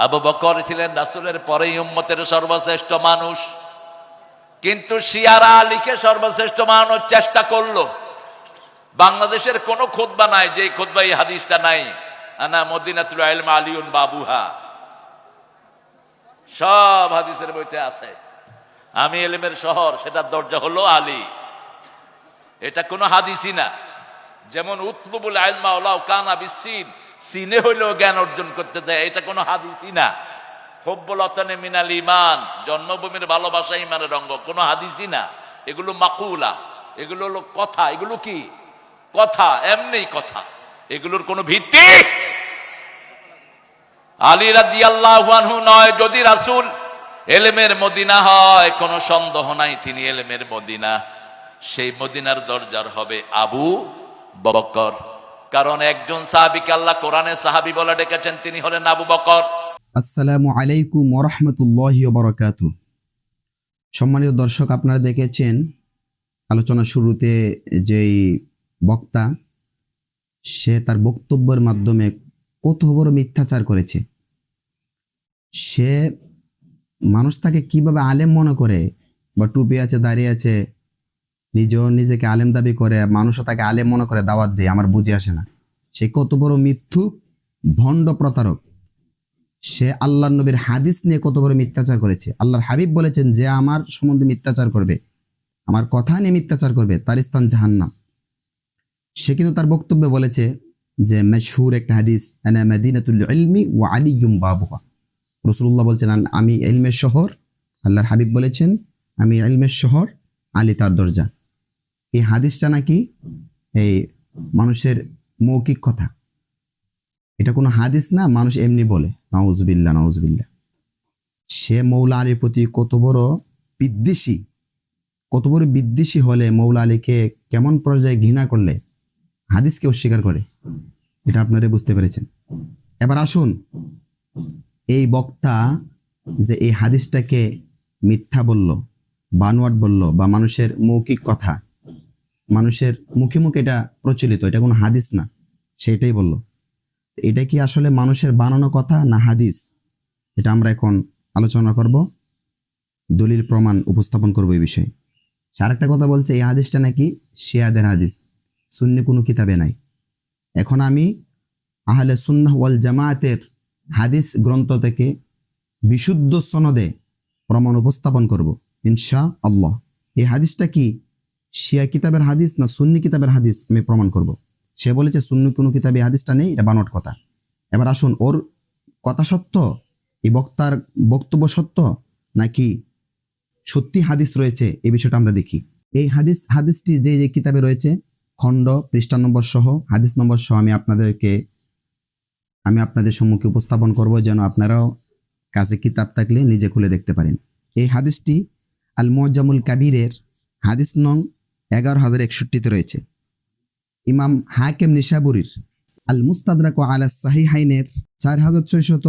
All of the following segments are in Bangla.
আবু বকর ছিলেন রাসূলের পরেই উম্মতের সর্বশ্রেষ্ঠ মানুষ। কিন্তু শিয়ারা আলীকে সর্বশ্রেষ্ঠ মানানোর চেষ্টা করল। বাংলাদেশের কোনো খোদবা নাই যে খোদবা এই হাদিসটা নাই। আনা মদিনাতুল ইলম আলিউন বাবুহা। সব হাদিসের বইতে আছে। আমি এলেমের শহর, সেটার দরজা হলো আলী। এটা কোনো হাদিসই না। যেমন উতলুবুল আলমা ওলাও কানা বিসিন সিনে হইলেও জ্ঞান অর্জন করতে দেয়, এটা কোনো হাদিসই না। হব্বুল অতনে মিনাল ইমান জন্মভূমির ভালোবাসা ইমানের অঙ্গ, কোনো হাদিসই না। এগুলো মাকুলা, এগুলো হলো কথা, এগুলো কি? কথা, এমনি কথা। এগুলোর কোনো ভিত্তি? আলী রাদিয়াল্লাহু আনহু নয়, যদি রাসূল এলেমের মদিনা হয়, কোনো সন্দেহ নাই তিনি এলেমের মদিনা। সেই মদিনার দরজার হবে আবু বকর। কারণ একজন সাহাবিকে আল্লাহ কোরআনে সাহাবি বলে ডেকেছেন, তিনি হলেন আবু বকর। আসসালামু আলাইকুম ওরহমতুল্লাহ বরকাতু সম্মানিত দর্শক, আপনারা দেখেছেন আলোচনা শুরুতে যেই বক্তা, সে তার বক্তব্যের মাধ্যমে কত বড় মিথ্যাচার করেছে। সে মানুষ তাকে কীভাবে আলেম মনে করে বা টুপি আছে দাঁড়িয়ে আছে নিজেও নিজেকে আলেম দাবি করে, মানুষও তাকে আলেম মনে করে, দাওয়াত দেয়, আমার বুঝে আসে না। সে কত বড় মিথ্যুক ভণ্ড প্রতারক। সে আল্লাহ নবীর হাদিস নিয়ে কত বড় মিথ্যাচার করেছে। আল্লাহর হাবিব বলেছেন, যে আমার সম্বন্ধে মিথ্যাচার করবে, আমার কথা নিয়ে মিথ্যাচার করবে, তার স্থান জাহান্নাম। সে কিন্তু তার বক্তব্যে বলেছে যে, মেশহুর একটা হাদিস, আনা মাদিনাতুল ইলমি ওয়া বাবুহা। রসুল্লাহ বলছেন, আমি ইলমের শহর। আল্লাহর হাবিব বলেছেন, আমি ইলমের শহর, আলী তার দরজা। এই হাদিসটা নাকি এই মানুষের মৌখিক কথা। এটা কোনো হাদিস না, মানুষ এমনি বলে নওয়াজবিল্লা নওয়াজবিল্লা সে মৌলা আলীর প্রতি কত বড় বিদ্বেষী, কত বড় বিদ্বেষী হলে মৌলা আলীকে কেমন পর্যায়ে ঘৃণা করলে, হাদিসকে অস্বীকার করে? এটা আপনারা বুঝতে পেরেছেন। এবার আসুন, এই বক্তা যে এই হাদিসটাকে মিথ্যা বলল, বানোয়াট বলল, বা মানুষের মৌখিক কথা মানুষের মুখে মুখে এটা প্রচলিত, এটা কোনো হাদিস না। সেটাই বলল। এটা কি আসলে মানুষের বানানো কথা না হাদিস? এটা আমরা এখন আলোচনা করব। দলিল প্রমাণ উপস্থাপন করব এই বিষয়ে। আরেকটা কথা বলছে, এই হাদিসটা নাকি শিয়াদের হাদিস, সুন্নি কোনো কিতাবে নাই। এখন আমি আহলে সুন্নাহ ওয়াল জামায়াতের হাদিস গ্রন্থ থেকে বিশুদ্ধ সনদে প্রমাণ উপস্থাপন করব ইনশা আল্লাহ এই হাদিসটা কি শিয়া কিতাবের হাদিস না সুন্নি কিতাবের হাদিস আমি প্রমাণ করব। সে বলেছে, সুন্নি কোনো কিতাবে হাদিসটা নেই, এটা বানট কথা। এবার আসুন, ওর কথা সত্য? এই বক্তার বক্তব্য সত্য? নাকি সত্যি হাদিস রয়েছে? এই বিষয়টা আমরা দেখি। এই হাদিস, হাদিসটি যে যে কিতাবে রয়েছে, খণ্ড, পৃষ্ঠা নম্বর সহ, হাদিস নম্বর সহ আমি আপনাদেরকে, আমি আপনাদের সম্মুখে উপস্থাপন করব যেন আপনারাও কাছে কিতাব থাকলে নিজে খুলে দেখতে পারেন। এই হাদিসটি আল মোজামুল কাবিরের হাদিস নং এগারো হাজার একষট্টিতে রয়েছে ইমাম হাকেম নিশাবুরির আল মুস্তাদরাক ও আলা সাহিহাইনের চার হাজার ছয়শত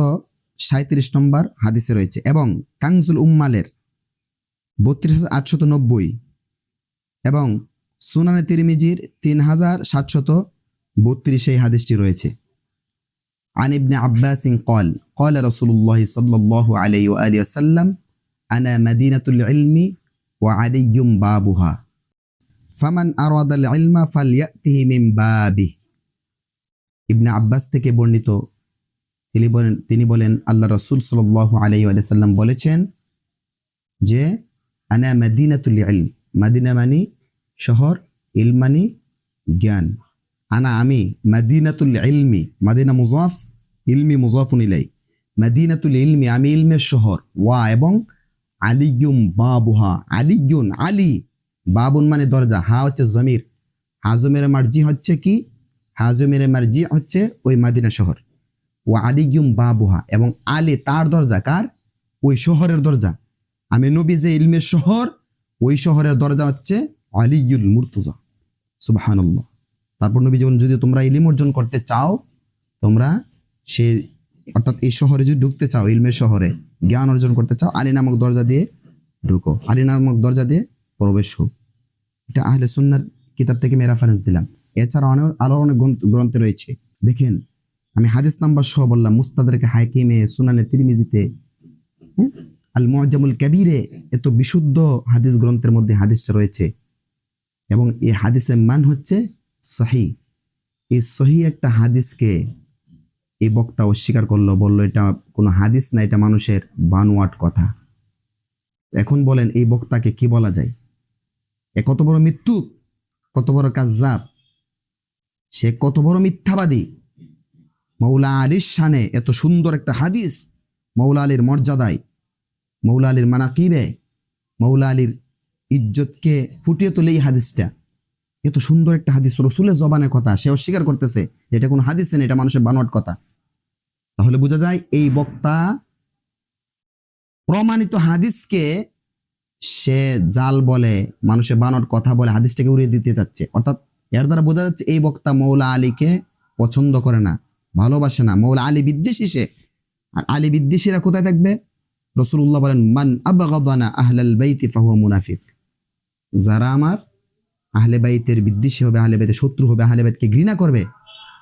সাঁত্রিশ নম্বর হাদিসে রয়েছে এবং কাংজুল উম্মালের বত্রিশ হাজার আটশত নব্বই এবং সুনানে তিরমিজির তিন হাজার সাতশত বত্রিশ এই হাদিসটি রয়েছে عن ابن عباس قال قال رسول الله صلى الله عليه وآله وسلم أنا مدينة العلم وعلي بابها ফামান আরাদাল ইলমা ফালইয়াতিহি মিন বাবি। ইবনে আব্বাস থেকে বর্ণিত, তিনি বলেন তিনি বলেন, আল্লাহ রাসূল সাল্লাল্লাহু আলাইহি ওয়া সাল্লাম বলেছেন যে, আনা মাদিনাতুল ইলম। মাদিনা মানি শহর, ইলম মানি জ্ঞান। আনা আমি মাদিনাতুল ইলমি, মাদিনা মুজাফ, ইলমি মুজাফুন ইলাই মাদিনাতুল ইলমি, আমি ইলমের শহর। ওয়া এবং আলিগুম বাবুহা আলিগুন আলী। বাবুন মানে দরজা, হা হচ্ছে জমির। হাজমের মার্জি হচ্ছে কি? হাজমের মার্জি হচ্ছে ওই মাদিনা শহর। ও আলিগুম বাবুহা, এবং আলে তার দরজা, কার? ওই শহরের দরজা। আমি নবী যে ইলমের শহর, ওই শহরের দরজা হচ্ছে আলিগুল মুর্তুজা। সুবাহান্লাহ তারপর নবী যখন যদি তোমরা ইলিম অর্জন করতে চাও, তোমরা সে, অর্থাৎ এই শহরে যদি ঢুকতে চাও, ইলমের শহরে জ্ঞান অর্জন করতে চাও, আলী নামক দরজা দিয়ে ঢুকো। আলী নামক দরজা দিয়ে প্রবেশ হোক এটা আহলে সুন্নার কিতাব থেকে আমি রেফারেন্স দিলাম। এছাড়া অনেক, আরও অনেক গ্রন্থ- রয়েছে। দেখেন, আমি হাদিস নাম্বার সহ বললাম, মুস্তাদারকে হাইকিমে সুনানে তিরমিজিতে হ্যাঁ? আল মুআজ্জামুল কাবীরে এত বিশুদ্ধ হাদিস গ্রন্থের মধ্যে হাদিসটা রয়েছে। এবং এই হাদিসের মান হচ্ছে সহি। এই সহি একটা হাদিসকে এই বক্তা অস্বীকার করল, বলল, এটা কোনো হাদিস না, এটা মানুষের বানোয়াট কথা। এখন বলেন, এই বক্তাকে কি বলা যায়? এ কত বড় মৃত্যু? কত বড় কাজ্জাব? সে কত বড় মিথ্যাবাদী? মৌলা আলীর শানে এত সুন্দর একটা হাদিস মৌলা আলীর মর্যাদায় মৌলা আলীর মানাকিবে মৌলা আলীর ইজ্জতকে ফুটিয়ে তোলে এই হাদিসটা। এত সুন্দর একটা হাদিস, রসুলের জবানের কথা, সে অস্বীকার করতেছে এটা কোনো হাদিস না, এটা মানুষের বানোয়াট কথা। তাহলে বোঝা যায় এই বক্তা প্রমাণিত হাদিসকে সে জাল বলে, মানুষের বানর কথা বলে, হাদিসটাকে উড়িয়ে দিতে যাচ্ছে। অর্থাৎ এর দ্বারা বোঝা যাচ্ছে এই বক্তা মৌলা আলীকে পছন্দ করে না, ভালোবাসে না। মৌলা আলী বিদ্বেষী সে। আর আলী বিদ্বেষীরা কোথায় থাকবে? রসুল্লাহ বলেন, মান আহলাল বাইতি মুনাফিক। যারা আমার আহলে বাইতের বিদ্বেষী হবে, আহলে বাইতের শত্রু হবে, আহলে বাইতকে ঘৃণা করবে,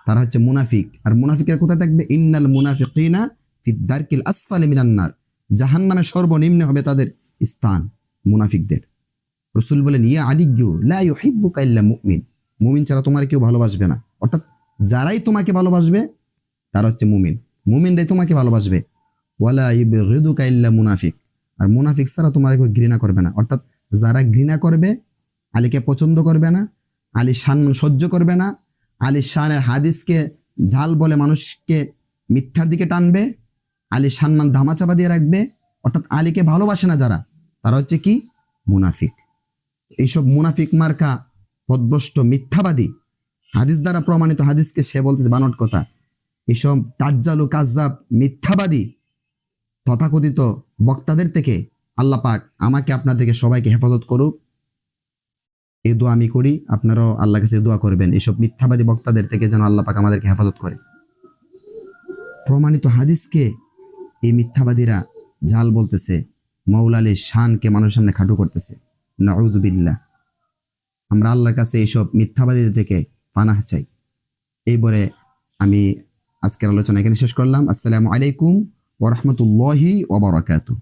তারা হচ্ছে মুনাফিক। আর মুনাফিকের কোথায় থাকবে? ইন্নাল মুনাফিকিনা ফি দারকিল আসফালে মিনান্নার জাহান্নামে সর্বনিম্নে হবে তাদের স্থান। মুনাফিকদের। রসুল বলেন, ইয়া আলিগ্যু লা ইউহিব্বুকা ইল্লা মুমিন। মুমিন ছাড়া তোমার কেউ ভালোবাসবে না। অর্থাৎ যারাই তোমাকে ভালোবাসবে, তারা হচ্ছে মুমিন। মুমিনরাই তোমাকে ভালোবাসবে। ওয়ালা ইবগিদুকা ইল্লা মুনাফিক। আর মুনাফিক ছাড়া তোমার কেউ ঘৃণা করবে না। অর্থাৎ যারা ঘৃণা করবে, আলীকে পছন্দ করবে না আলী শান সহ্য করবে না আলী শানের হাদিসকে ঝাল বলে মানুষকে মিথ্যার দিকে টানবে আলী সম্মান ধামাচাপা দিয়ে রাখবে, অর্থাৎ আলীকে ভালোবাসে না যারা তারা হচ্ছে কি? মুনাফিক। এইসব মুনাফিক মার্কা পদভ্রষ্ট মিথ্যাবাদী। হাদিস দ্বারা প্রমাণিত, হাদিসকে সে বলতেছে বানট কথা। এইসব তাজ্জালু কাজ্জাব মিথ্যাবাদী, তথাকথিত বক্তাদের থেকে আল্লাহ পাক আমাকে আপনাদেরকে সবাইকে হেফাজত করুক। এই দোয়া আমি করি, আপনারাও আল্লাহ কাছে দোয়া করবেন। এইসব মিথ্যাবাদী বক্তাদের থেকে যেন আল্লাহ পাক আমাদেরকে হেফাজত করে। প্রমাণিত হাদিসকে এই মিথ্যাবাদীরা জাল বলতেছে। মৌলালী শানকে মানুষের সামনে খাটু করতেছে। নাউজুবিল্লাহ আমরা আল্লাহর কাছে এইসব মিথ্যাবাদীদের থেকে পানাহ চাই। এই বলে আমি আজকের আলোচনা এখানে শেষ করলাম। আসসালামু আলাইকুম ওরহমতুল্লাহি ওবরাকাতুহ